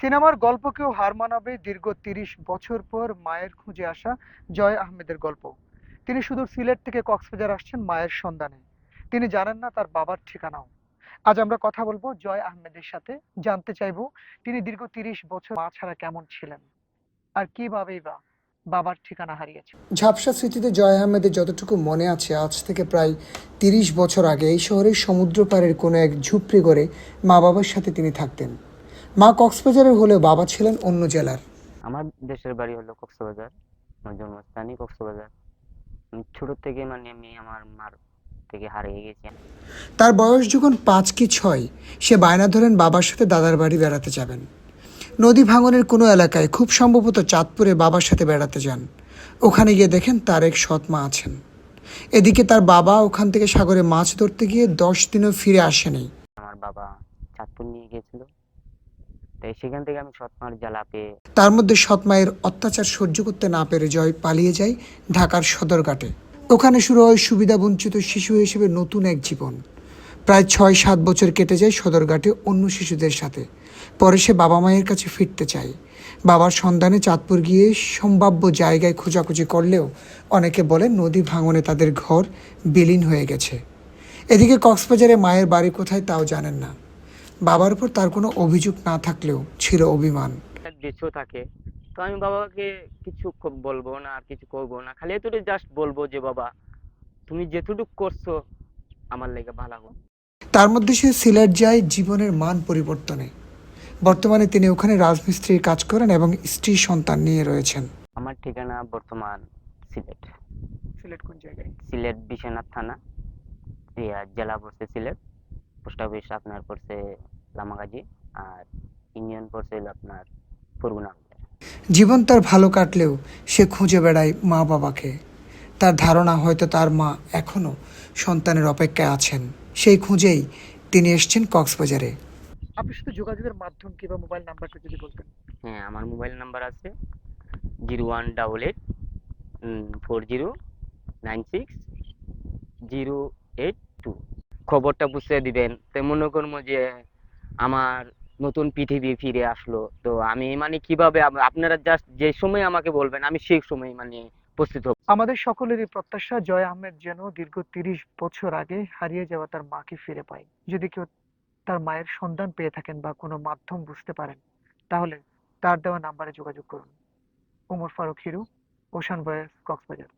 সিনেমার গল্পকেও হার মানাবে দীর্ঘ তিরিশ বছর পর মায়ের খুঁজে আসা জয় আহমেদের গল্প। তিনি শুধু সিলেট থেকে কক্সবাজার আসছেন মায়ের সন্ধানে। তিনি জানেন না তার বাবার ঠিকানাও। আজ আমরা কথা বলব জয় আহমেদের সাথে। জানতে চাইব তিনি দীর্ঘ তিরিশ বছর মা ছাড়া কেমন ছিলেন? আর কিভাবেই বা বাবার ঠিকানা হারিয়েছে ঝাপসা স্মৃতিতে জয় আহমেদের যতটুকু মনে আছে, আজ থেকে প্রায় তিরিশ বছর আগে এই শহরের সমুদ্র পাড়ের কোনো এক ঝুপড়ি করে মা বাবার সাথে তিনি থাকতেন। মা কক্সবাজারের হলেও বাবা ছিলেন অন্য জেলার। আমার দেশের বাড়ি হলো কক্সবাজার আমার জন্মস্থানই কক্সবাজার। আমি ছোট থেকে মানে আমি আমার মার থেকে হারিয়ে গেছি। তার বয়স যখন পাঁচ কি ছয় সে বায়না ধরেন বাবার সাথে দাদার বাড়ি বেড়াতে যাবেন। নদী ভাঙনের কোনো এলাকায় খুব সম্ভবত চাঁদপুরে বাবার সাথে বেড়াতে যান। ওখানে গিয়ে দেখেন তার এক সৎ মা আছেন। এদিকে তার বাবা ওখান থেকে সাগরে মাছ ধরতে গিয়ে দশ দিনও ফিরে আসেনি। আমার বাবা চাঁদপুর নিয়ে গিয়েছিল তাই সেখান থেকে আমি সৎমার জ্বালা পেয়ে তার মধ্যে সৎ মায়ের অত্যাচার সহ্য করতে না পেরে জয় পালিয়ে যায় ঢাকার সদরঘাটে। ওখানে শুরু হয় সুবিধাবঞ্চিত শিশু হিসেবে নতুন এক জীবন। প্রায় ছয় সাত বছর কেটে যায় সদরঘাটে অন্য শিশুদের সাথে। পরে সে বাবা মায়ের কাছে ফিরতে চায়। বাবার সন্ধানে চাঁদপুর গিয়ে সম্ভাব্য জায়গায় খোঁজাখুঁজি করলেও অনেকে বলে নদী ভাঙনে তাদের ঘর বিলীন হয়ে গেছে। এদিকে কক্সবাজারে মায়ের বাড়ি কোথায় তাও জানেন না। বাবার উপর তার কোনো অভিযোগ না থাকলেও ছিল অভিমান। দেশেও থাকে তো আমি বাবাকে কিছু বলব না আর কিছু করব না। খালি এতটুকু জাস্ট বলব যে বাবা তুমি যেটুকু করছ আমার লেগে ভালো তার মধ্যে সে সিলেট যায় জীবনের মান পরিবর্তনে। বর্তমানে তিনি ওখানে রাজমিস্ত্রির কাজ করেন এবং স্ত্রী সন্তান নিয়ে রয়েছেন। আমার ঠিকানা বর্তমান সিলেট। সিলেট কোন জায়গায়? সিলেট বিশ্বনাথ থানা জেলা পড়ছে সিলেট। পোস্ট অফিস আপনার পড়ছে লামাগাজি আর ইউনিয়ন পড়ছে আপনার পরগুনা জীবন তার ভালো কাটলেও সে খুঁজে বেড়ায় মা বাবাকে। তার ধারণা হয়তো তার মা এখনও সন্তানের অপেক্ষায় আছেন। সেই খুঁজেই তিনি এসছেন কক্সবাজারে। আপনি সাথে যোগাযোগের মাধ্যম কি বা মোবাইল নাম্বারটা যদি বলতেন। হ্যাঁ আমার মোবাইল নাম্বার আছে zero one double eight four zero nine six zero eight two. খবরটা বুঝতে দিবেন। তো মনে করব যে আমার নতুন পৃথিবী ফিরে আসলো। তো আমি মানে কীভাবে আপনারা জাস্ট যে সময় আমাকে বলবেন, আমি সেই সময় মানে উপস্থিত হব। আমাদের সকলেরই প্রত্যাশা, জয় আহমেদ যেন দীর্ঘ তিরিশ বছর আগে হারিয়ে যাওয়া তার মাকে ফিরে পায়। যদি কেউ তার মায়ের সন্ধান পেয়ে থাকেন বা কোনো মাধ্যম বুঝতে পারেন, তাহলে তার দেওয়া নাম্বারে যোগাযোগ করুন। Omar Faruk Hiru, ocean boys Cox's Bazar.